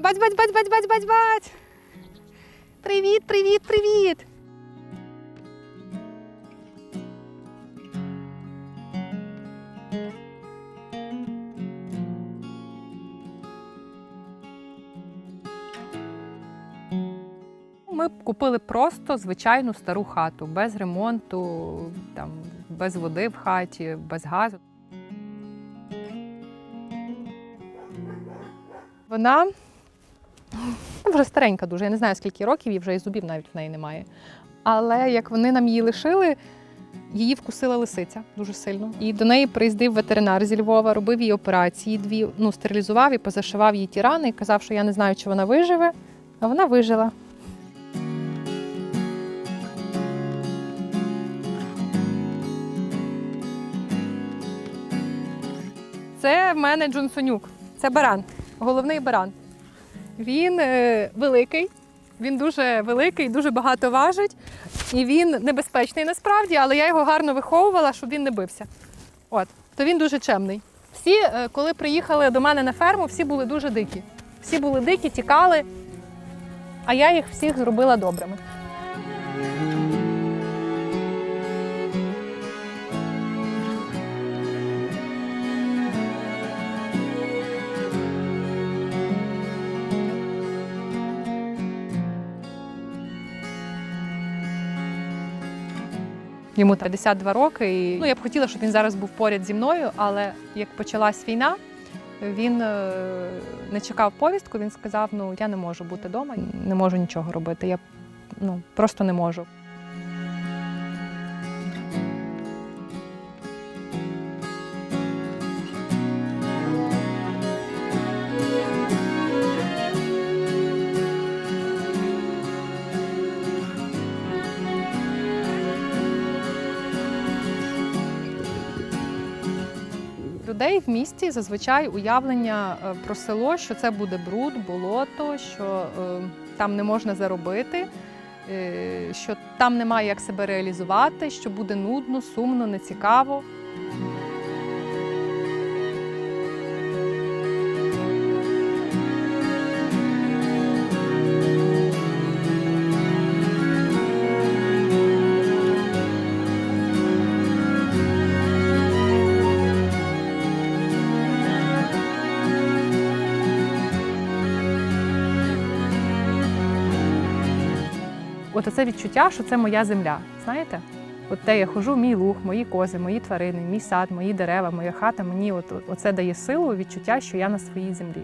Бать, бать, бать, бать, бать, бать, бать. Привіт, привіт, привіт. Ми купили просто звичайну стару хату, без ремонту, там, без води в хаті, без газу. Вона ну, вже старенька дуже. Я не знаю, скільки років, і вже і зубів навіть в неї немає. Але як вони нам її лишили, її вкусила лисиця дуже сильно. І до неї приїздив ветеринар зі Львова, робив їй операції дві, ну, стерилізував і позашивав їй ті рани і казав, що я не знаю, чи вона виживе, а вона вижила. Це в мене Джонсонюк. Це баран, головний баран. Він е, великий, він дуже великий, дуже багато важить. І він небезпечний насправді, але я його гарно виховувала, щоб він не бився. От, то він дуже чемний. Всі, е, коли приїхали до мене на ферму, всі були дуже дикі. Всі були дикі, тікали, а я їх всіх зробила добрими. Йому 52 роки. І, ну, я б хотіла, щоб він зараз був поряд зі мною, але як почалась війна, він е, не чекав повістку, він сказав: ну я не можу бути вдома, не можу нічого робити. Я ну, просто не можу. Людей в місті зазвичай уявлення е, про село, що це буде бруд, болото, що е, там не можна заробити, е, що там немає як себе реалізувати, що буде нудно, сумно, нецікаво. От це відчуття, що це моя земля. Знаєте? От те я хожу, мій луг, мої кози, мої тварини, мій сад, мої дерева, моя хата. Мені от, оце дає силу, відчуття, що я на своїй землі.